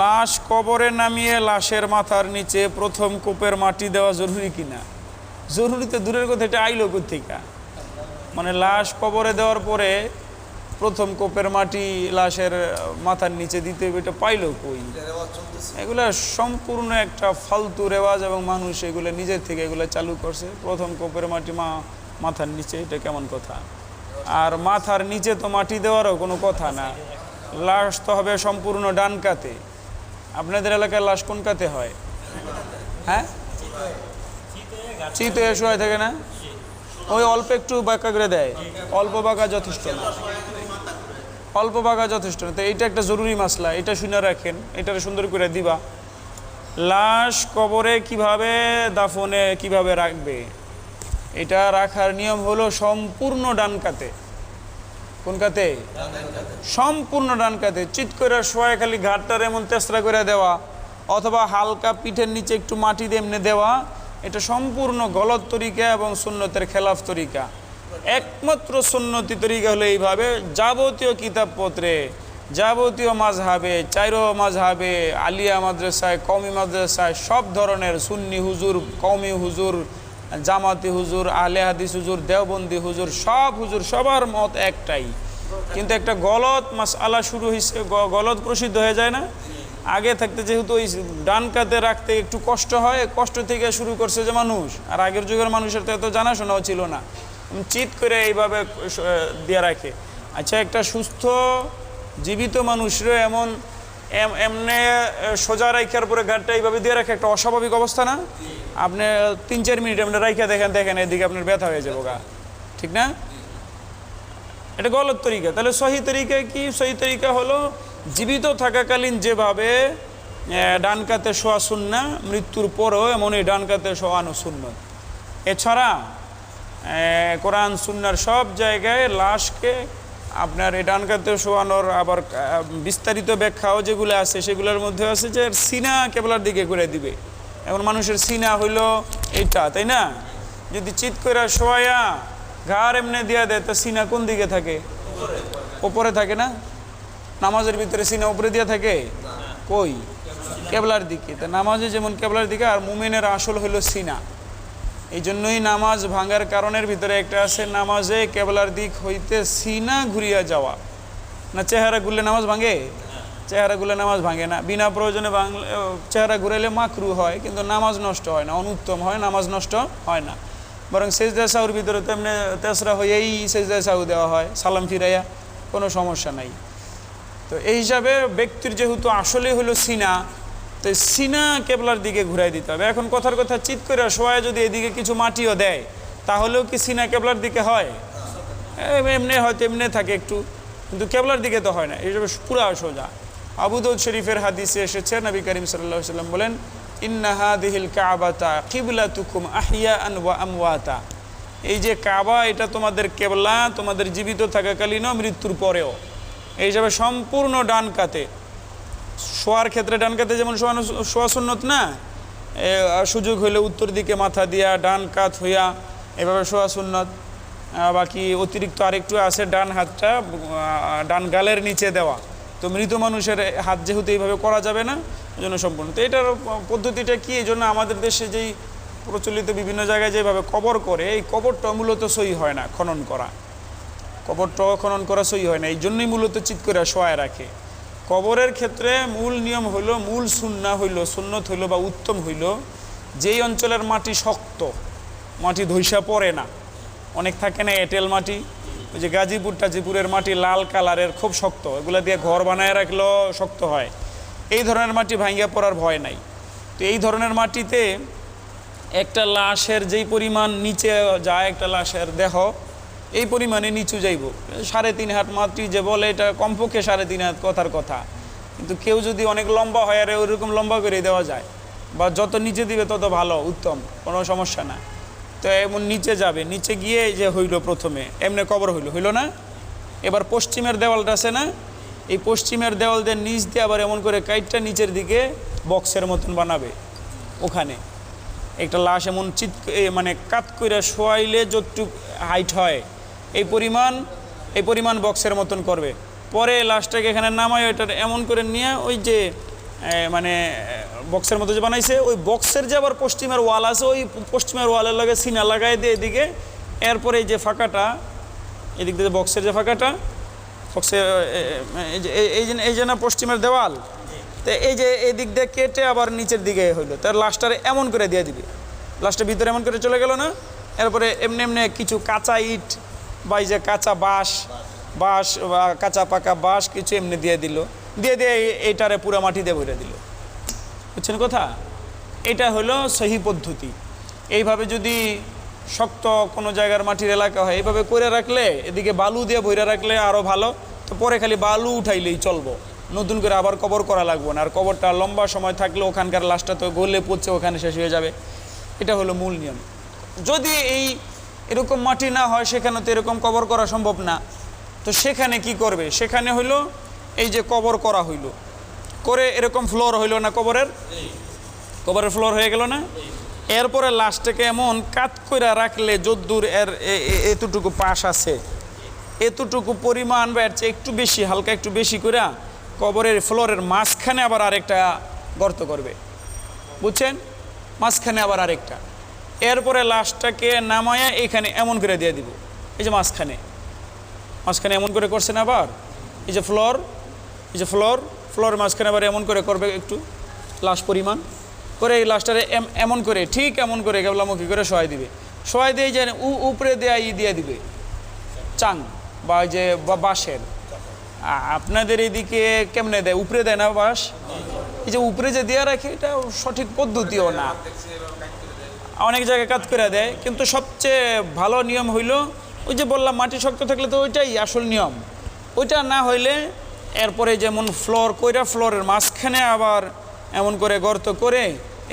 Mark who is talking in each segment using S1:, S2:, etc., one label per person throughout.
S1: লাশ কবরে নামিয়ে লাশের মাথার নিচে প্রথম কূপের মাটি দেওয়া জরুরি কিনা? জরুরি তো দূরের কথা, এটা আইলো থেকে মানে লাশ কবরে দেওয়ার পরে প্রথম কোপের মাটি লাশের মাথার নিচে দিতে হবে, এটা পাইলো কই? এগুলা সম্পূর্ণ একটা ফালতু রেওয়াজ এবং মানুষ এগুলো নিজের থেকে এগুলো চালু করছে। প্রথম কোপের মাটি মা, মাথার নিচে, এটা কেমন কথা? আর মাথার নিচে তো মাটি দেওয়ারও কোনো কথা না। লাশ তো হবে সম্পূর্ণ ডান কাতে। আপনাদের এলাকায় লাশ কোন কাতে হয়? হ্যাঁ? চিত হয়ে হয় থাকে না? ওই অল্প একটু বাঁকা করে দেয়। অল্প বাঁকা যথেষ্ট অল্প বাঁকা যথেষ্ট তো এইটা একটা জরুরি মাসলা। এটা শুনে রাখেন। এটা সুন্দর করে দিবা। লাশ কবরে কীভাবে, দাফনে কীভাবে রাখবে? এটা রাখার নিয়ম হলো সম্পূর্ণ ডান কাতে। কোন কাতে সম্পূর্ণ ডান কাতে চিত করে শোয়া খালি ঘাটটার এমন তেসরা করে দেওয়া, অথবা হালকা পিঠের নিচে একটু মাটি এমনি দেওয়া, এটা সম্পূর্ণ গলত তরিকা এবং সুন্নতের খেলাফ তরিকা। একমাত্র সুন্নতি তরিকা হলো এইভাবে, যাবতীয় কিতাবপত্রে, যাবতীয় মাঝহাবে চাইরো মাঝহাবে আলিয়া মাদ্রাসায় কমি মাদ্রাসায়, সব ধরনের সুন্নি হুজুর কমি হুজুর জামাতি হুজুর আলে হাদিস হুজুর, দেওবন্দি হুজুর, সব হুজুর, সবার মত একটাই। কিন্তু একটা গলত মাস আলা শুরু হয়েছে গলত প্রসিদ্ধ হয়ে যায় না? আগে থাকতে যেহেতু ওই ডান কাতে রাখতে একটু কষ্ট হয়, কষ্ট থেকে শুরু করছে যে মানুষ। আর আগের যুগের মানুষের তো এত জানাশোনাও ছিল না। চিত করে এইভাবে দিয়ে রাখে। আচ্ছা একটা সুস্থ, জীবিত মানুষরে এমন এমনে সোজা রাইখার পরে গাড়টা এইভাবে দিয়ে রাখে, একটা অস্বাভাবিক অবস্থা না? আপনি তিন, চার মিনিট আপনি রাইখা দেখেন দেখেন, এদিকে আপনার ব্যথা হয়ে যাব গা। ঠিক না? এটা গলত তরিকা। তাহলে সহি তরিকা কি? সহি তরিকা হলো, জীবিত থাকাকালীন যেভাবে ডান কাতে শোয়া সুন্না, মৃত্যুর পরও এমনই ডান কাতে শোয়ানো শূন্য এছাড়া কোরআন, সুন্নার সব জায়গায় লাশকে আপনার এই ডান কাতে শোয়ানোর আবার বিস্তারিত ব্যাখ্যাও যেগুলো আছে, সেগুলোর মধ্যে আছে যে সিনা কেবলার দিকে ঘুরে দিবে। এখন মানুষের সিনা হইল এইটা তাই না? যদি চিত করে শোয়া ঘাড় এমনি দিয়া দেয়, তো সিনা কোন দিকে থাকে? ওপরে থাকে না? নামাজের ভিতরে সিনা উপরে দিয়া থাকে? কই? কেবলার দিকে। তা নামাজে যেমন কেবলার দিকে, আর মুমিনের আসল হলো সিনা। এই জন্যই নামাজ ভাঙার কারণের ভিতরে একটা আছে, নামাজে কেবলার দিক হইতে সিনা ঘুরিয়া যাওয়া। না চেহারা ঘুরলে নামাজ ভাঙে? চেহারা ঘুরলে নামাজ ভাঙে না। বিনা প্রয়োজনে ভাঙলে চেহারা ঘুরাইলে মাকরু হয়, কিন্তু নামাজ নষ্ট হয় না, অনুত্তম হয়, নামাজ নষ্ট হয় না। বরং সেজদা সাহুর ভিতরে তো এমনি তেসরা হয়েই সেজদা সাহু দেওয়া হয়, সালাম ফিরাইয়া, কোনো সমস্যা নাই। তো এই হিসাবে ব্যক্তির যেহেতু আসলে হলো সিনা, তো সিনা কেবলার দিকে ঘুরাই দিতে হবে। এখন কথার কথা চিত করে শোয়া যদি এদিকে কিছু মাটিও দেয়, তাহলেও কি সিনা কেবলার দিকে হয়? এমনি হয়তো এমনি থাকে একটু, কিন্তু কেবলার দিকে তো হয় না, এই হিসাবে পুরা সোজা। আবুদৌদ শরীফের হাদিসে এসেছে, নবী করিম সাল্লাহ সাল্লাম বলেন ইন্নাহা দিহিল কাবাতা কিবলা তুকুম আহিয়া আন ওয়া আমওয়াতা। এই যে কাবা, এটা তোমাদের কেবলা, তোমাদের জীবিত থাকাকালীনও মৃত্যুর পরেও। এই হিসাবে সম্পূর্ণ ডান কাতে, শোয়ার ক্ষেত্রে ডান কাতে যেমন শোয়ানো শোয়া সুন্নত না সুযোগ হইলে উত্তর দিকে মাথা দিয়া ডান কাত হইয়া এভাবে শোয়া সুন্নত। বাকি অতিরিক্ত আরেকটু আছে ডান হাতটা ডান গালের নিচে দেওয়া। তো মৃত মানুষের হাত যেহেতু এইভাবে করা যাবে না এই জন্য সম্পূর্ণ। তো এটার পদ্ধতিটা কি? এই জন্য আমাদের দেশে যেই প্রচলিত বিভিন্ন জায়গায় যেভাবে কবর করে, এই কবরটা মূলত সই হয় না, খনন করা। কবরটা খনন করা সই হয় না, এই জন্যই মূলত চিত করে শোয়ায় রাখে। কবরের ক্ষেত্রে মূল নিয়ম হইল, মূল সুন্না হইল, সুন্নত হইল বা উত্তম হইল, যেই অঞ্চলের মাটি শক্ত, মাটি ধৈসা পড়ে না, অনেক থাকে না এঁটেল মাটি ওই যে গাজীপুর টাজিপুরের মাটি লাল কালারের, খুব শক্ত। এগুলো দিয়ে ঘর বানায় রাখলেও শক্ত হয়। এই ধরনের মাটি ভাঙ্গিয়া পড়ার ভয় নাই। তো এই ধরনের মাটিতে একটা লাশের যেই পরিমাণ নিচে যায়, একটা লাশের দেহ, এই পরিমাণে নিচু যাইব। সাড়ে তিন হাত মাটি যে বলে, এটা কমপক্ষে সাড়ে তিন হাত কথার কথা। কিন্তু কেউ যদি অনেক লম্বা হয়, আর ওইরকম লম্বা করে দেওয়া যায়, বা যত নিচে দিবে তত ভালো, উত্তম, কোনো সমস্যা না। তো এমন নিচে যাবে, নিচে গিয়ে যে হইল প্রথমে, এমনি কবর হইল হইল না? এবার পশ্চিমের দেওয়ালটা আছে না? এই পশ্চিমের দেওয়াল দিয়ে নিচ দিয়ে আবার এমন করে কাইটটা নিচের দিকে বক্সের মতন বানাবে, ওখানে। একটা লাশ এমন এ মানে কাত করে শোয়াইলে যতটুক হাইট হয়, এই পরিমাণ এই পরিমাণ বক্সের মতন করবে। পরে লাশটাকে এখানে নামায় ওইটা এমন করে নিয়ে ওই যে মানে বক্সের মতো যে বানাইছে, ওই বক্সের যে আবার পশ্চিমের ওয়াল আছে, ওই পশ্চিমের ওয়ালের লাগে সিনা লাগাই দিয়ে এদিকে, এরপরে এই যে ফাঁকাটা, এদিক দিয়ে বক্সের যে ফাঁকাটা বক্সের এই যে, এই- যে না পশ্চিমের দেওয়াল, তো এই যে এই দিক দিয়ে কেটে আবার নিচের দিকে হইল, তার লাস্টারে এমন করে দিয়ে দিবে। লাস্টের ভিতরে এমন করে চলে গেল না, এরপরে এমনি এমনি কিছু কাঁচা ইট বা এই যে কাঁচা বাঁশ বাঁশ বা কাঁচা পাকা বাঁশ কিছু এমনি দিয়ে দিল। দিয়ে দিয়ে এইটারে পুরো মাটি দিয়ে ভরে দিল। বুঝছেন কথা? এটা হলো সহি পদ্ধতি। এইভাবে যদি শক্ত কোনো জায়গার মাটির এলাকা হয়, এইভাবে করে রাখলে, এদিকে বালু দিয়ে ভরে রাখলে আরও ভালো। তো পরে খালি বালু উঠাইলেই চলবো। নতুন করে আবার কবর করা লাগবে না। আর কবরটা লম্বা সময় থাকলে ওখানকার লাশটা তো গলে পড়ছে ওখানে শেষ হয়ে যাবে। এটা হলো মূল নিয়ম। যদি এই এরকম মাটি না হয়, সেখানে তো এরকম কবর করা সম্ভব না। তো সেখানে কি করবে? সেখানে হইল এই যে কবর করা হইল। করে এরকম ফ্লোর হইল না কবরের? কবরের ফ্লোর হয়ে গেল না? এরপরে লাশটাকে এমন কাত করে রাখলে যদ্দূর এর এতটুকু পাশ আছে। এতটুকু পরিমাণ বা এর চেয়ে একটু বেশি হালকা একটু বেশি করে কবরের ফ্লোরের মাঝখানে আবার আরেকটা গর্ত করবে। বুঝছেন? মাঝখানে আবার আরেকটা। এরপরে লাশটাকে নামায়া এখানে এমন করে দিয়ে দিব। এই যে মাঝখানে। মাঝখানে এমন করে করছেন আবার? এই যে ফ্লোর এই যে ফ্লোর ফ্লোর মাঝখানে আবার এমন করে করবে একটু লাশ পরিমাণ। করে এই লাশটারে এম- এমন করে, ঠিক এমন করে কেবলামুখী করে সহায় দিবে। সহায় দিয়ে যে উ- উপরে দেয়া ই দিয়ে দিবে। চাং, বা যে বাঁশের। আপনাদের এদিকে কেমনে দেয়? উপরে দেয় না বাঁশ? এই যে উপরে যে দেওয়া রাখে, এটা সঠিক পদ্ধতিও না। অনেক জায়গায় কাজ করে দেয়, কিন্তু সবচেয়ে ভালো নিয়ম হইল, ওই যে বললাম মাটি শক্ত থাকলে তো ওইটাই আসল নিয়ম। ওইটা না হইলে এরপরে যেমন ফ্লোর কইরা ফ্লোরের মাঝখানে আবার এমন করে গর্ত করে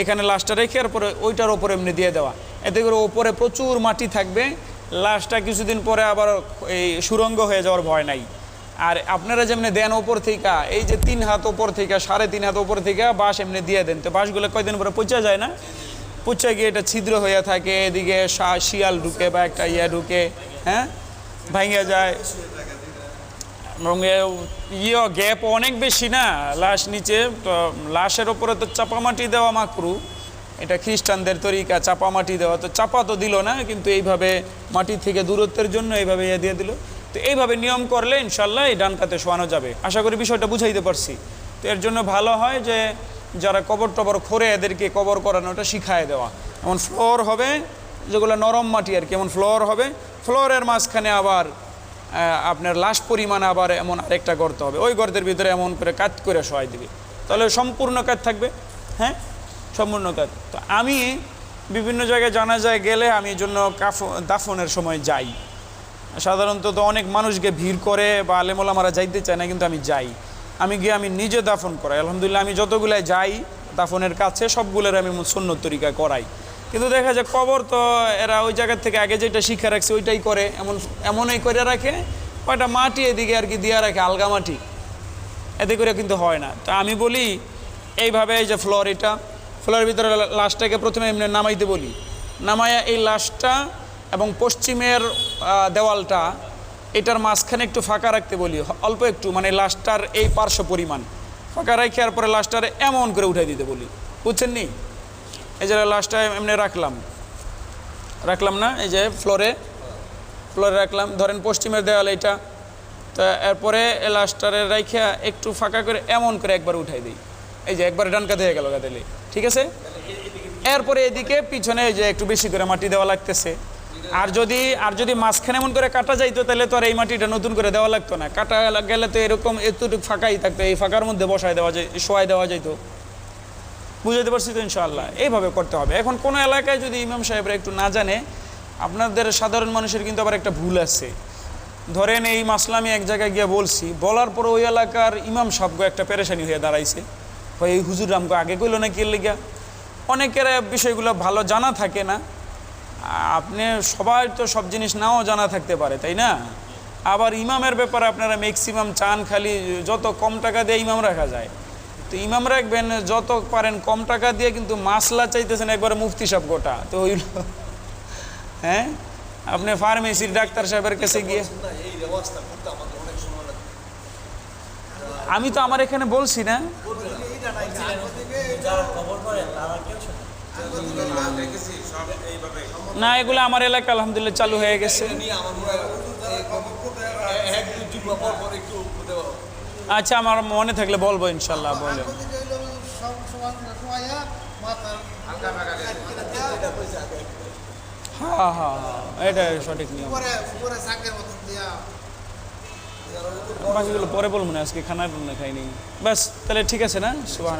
S1: এখানে লাশটা রেখে এরপরে ওইটার ওপরে এমনি দিয়ে দেওয়া। এতে করে ওপরে প্রচুর মাটি থাকবে। লাশটা কিছুদিন পরে আবার এই সুরঙ্গ হয়ে যাওয়ার ভয় নাই। আর আপনারা যেমনি দেন ওপর থেকে, এই যে তিন হাত ওপর থেকে, সাড়ে তিন হাত ওপর থেকে বাঁশ এমনি দিয়ে দেন। তো বাঁশগুলো কয়দিন পরে পচা যায় না? পুচ্ছে গিয়ে এটা ছিদ্র হয়ে থাকে, এদিকে শিয়াল ঢুকে বা একটা ইয়া ঢুকে হ্যাঁ? ভাঙে যায়। ইয়ে গ্যাপ অনেক বেশি না? লাশ নিচে, তো লাশের ওপরে তো চাপামাটি দেওয়া মাকরু এটা খ্রিস্টানদের তরিকা, চাপামাটি দেওয়া। তো চাপা তো দিল না, কিন্তু এইভাবে মাটি থেকে দূরত্বের জন্য এইভাবে ইয়ে দিয়ে দিল। তো এইভাবে নিয়ম করলে ইনশাল্লাহ এই ডান কাতে শোয়ানো যাবে। আশা করি বিষয়টা বুঝাইতে পারছি। তো এর জন্য ভালো হয় যে যারা কবর টবর খোরে এদেরকে কবর করানোটা শিখায় দেওয়া। এমন ফ্লোর হবে যেগুলো নরম মাটি আর কি, এমন ফ্লোর হবে। ফ্লোরের মাঝখানে আবার আপনার লাশ পরিমাণ আবার এমন আরেকটা গর্ত হবে। ওই গর্তের ভিতরে এমন করে কাজ করে সহায় দিবে। তাহলে সম্পূর্ণ কাজ থাকবে? হ্যাঁ? সম্পূর্ণ কাজ তো আমি বিভিন্ন জায়গায় জানা যায় গেলে আমি জন্য কাফ, দাফনের সময় যাই। সাধারণত তো অনেক মানুষকে ভিড় করে বা আলেমোলামারা যাইতে চায় না, কিন্তু আমি যাই। আমি গিয়ে আমি নিজে দাফন করাই। আলহামদুলিল্লাহ আমি যতগুলাই যাই, দাফনের কাছে সবগুলোর আমি সুন্নত তরিকা করাই। কিন্তু দেখা যায় কবর তো এরা ওই জায়গার থেকে আগে যেটা শিক্ষা রাখছে ওইটাই করে, এমন, এমনই করে রাখে, কয়টা মাটি এদিকে আর কি দিয়া রাখে, আলগা মাটি। এতে করে কিন্তু হয় না। তো আমি বলি, এইভাবে এই যে ফ্লোর এটা ফ্লোরের ভিতরে লাশটাকে প্রথমে এমনি নামাইতে বলি। নামাইয়া এই লাশটা এবং পশ্চিমের দেওয়ালটা, এটার মাঝখানে একটু ফাঁকা রাখতে বলি, অল্প একটু মানে লাশটার এই পার্শ্ব পরিমাণ। ফাঁকা রেখে আর পরে লাশটারে এমন করে উঠাই দিতে বলি। বুঝছেন নি? এই যে লাশটা এমনি রাখলাম। রাখলাম না? এই যে ফ্লোরে ফ্লোরে রাখলাম। ধরেন পশ্চিমের দেওয়াল এইটা। তো এরপরে লাস্টারে রাইখা একটু ফাঁকা করে এমন করে একবার উঠাই দিই। এই যে একবার ডান কাঁধে গেল গাদেলে। ঠিক আছে? এরপরে এদিকে পিছনে এই যে একটু বেশি করে মাটি দেওয়া লাগতেছে। আর যদি আর যদি মাঝখানে এমন করে কাটা যাইতো, তাহলে তো আর এই মাটিটা নতুন করে দেওয়া লাগতো না। কাটা গেলে তো এরকম এতটুকু ফাঁকাই থাকতো, এই ফাঁকার মধ্যে বসায় দেওয়া যায় শোয়াই দেওয়া যাইতো। বুঝাতে পারছি তো ইনশাআল্লাহ। এইভাবে করতে হবে। এখন কোনো এলাকায় যদি ইমাম সাহেবরা একটু না জানে, আপনাদের সাধারণ মানুষের কিন্তু আবার একটা ভুল আছে। ধরেন এই মাসলা আমি এক জায়গায় গিয়ে বলছি, বলার পর ওই এলাকার ইমাম সাহেবগো একটা পেরেশানি হয়ে দাঁড়াইছে। হয় এই হুজুর আমগো আগে কইলো না কি লেগা? অনেকের বিষয়গুলো ভালো জানা থাকে না। আপনি সবাই তো সব জিনিস নাও জানা থাকতে পারে, তাই না? আবার ইমামের ব্যাপারে আপনারা ম্যাক্সিমাম চান খালি, যত কম টাকা দিয়ে ইমাম রাখা যায়। তো ইমাম রাখবেন যত পারেন কম টাকা দিয়ে কিন্তু মাসলা চাইতেছেন একবারে মুফতি সাহেব গোটা তো ওই হ্যাঁ আপনি ফার্মেসির ডাক্তার সাহেবের কাছে গিয়ে আমি তো আমার এখানে বলছি না না এগুলো আমার এলাকা আলহামদুলিল্লাহ চালু হয়ে গেছে আচ্ছা আমার মনে থাকলে বলব ইনশাল্লাহ বলে হ্যাঁ হ্যাঁ হ্যাঁ এটা সঠিক নিয়ম। বাকিগুলো পরে বলব না, আজকে খানা খাইনি। ব্যাস তাহলে ঠিক আছে না? সুবাহ